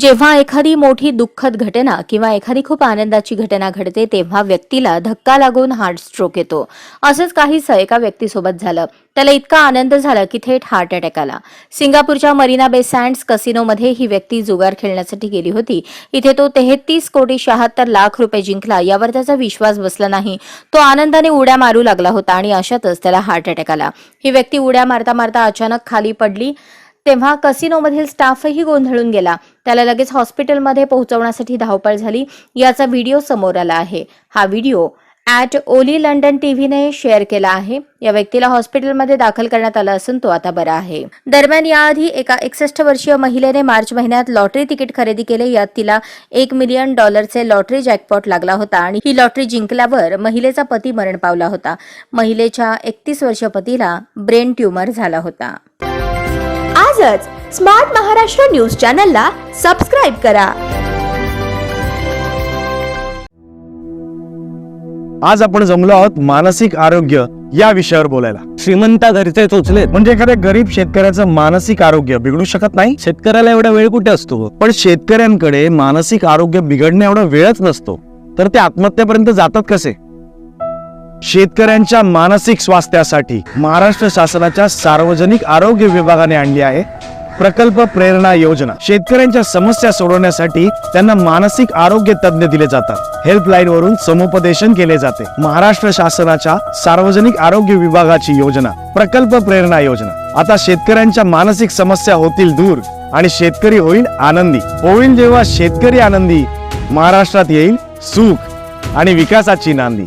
जेव्हा एखादी मोठी दुःखद घटना किंवा एखादी खूप आनंदाची घटना घडते तेव्हा व्यक्तीला धक्का लागून हार्ट स्ट्रोक येतो. असंच काहीसं एका व्यक्तीसोबत झालं. त्याला इतका आनंद झाला की थेट हार्ट अटॅक आला. सिंगापूरच्या मरीना बे सँड्स कसिनोमध्ये ही व्यक्ती जुगार खेळण्यासाठी गेली होती. इथे तो तेहतीस कोटी शहात्तर लाख रुपये जिंकला यावर त्याचा विश्वास बसला नाही. तो आनंदाने उड्या मारू लागला होता आणि अशातच त्याला हार्ट अटॅक आला. ही व्यक्ती उड्या मारता मारता अचानक खाली पडली. तेव्हा कसिनोमधील स्टाफही गोंधळून गेला. त्याला लगेच हॉस्पिटलमध्ये पोहोचवण्यासाठी धावपळ झाली. याचा व्हिडिओ समोर आला आहे. हा व्हिडिओ ॲट ओली लंडन टीव्हीने शेअर केला आहे. या व्यक्तीला हॉस्पिटलमध्ये दाखल करण्यात आला असून तो आता बरा आहे. दरम्यान याआधी एका एकसष्ट वर्षीय महिलेने मार्च महिन्यात लॉटरी तिकीट खरेदी केले. यात तिला एक मिलियन डॉलरचे लॉटरी जॅकपॉट लागला होता आणि ही लॉटरी जिंकल्यावर महिलेचा पती मरण पावला होता. महिलेच्या एकतीस वर्षीय पतीला ब्रेन ट्यूमर झाला होता. आजच स्मार्ट महाराष्ट्र न्यूज चॅनलला सबस्क्राईब करा. आज आपण जमलो आहोत मानसिक आरोग्य या विषयावर बोलायला. श्रीमंता घरचे चोचलेत म्हणजे एखाद्या गरीब शेतकऱ्याचं मानसिक आरोग्य बिघडू शकत नाही? शेतकऱ्याला एवढा वेळ कुठे असतो? पण शेतकऱ्यांकडे मानसिक आरोग्य बिघडण्या एवढा वेळच नसतो. तर ते आत्महत्येपर्यंत जातात कसे? शेतकऱ्यांच्या मानसिक स्वास्थ्यासाठी महाराष्ट्र शासनाच्या सार्वजनिक आरोग्य विभागाने आणली आहे प्रकल्प प्रेरणा योजना. शेतकऱ्यांच्या समस्या सोडवण्यासाठी त्यांना मानसिक आरोग्य तज्ज्ञ दिले जातात. हेल्पलाईन वरून समुपदेशन केले जाते. महाराष्ट्र शासनाच्या सार्वजनिक आरोग्य विभागाची योजना प्रकल्प प्रेरणा योजना. आता शेतकऱ्यांच्या मानसिक समस्या होतील दूर आणि शेतकरी होईल आनंदी. होईल जेव्हा शेतकरी आनंदी महाराष्ट्रात येईल सुख आणि विकासाची नांदी.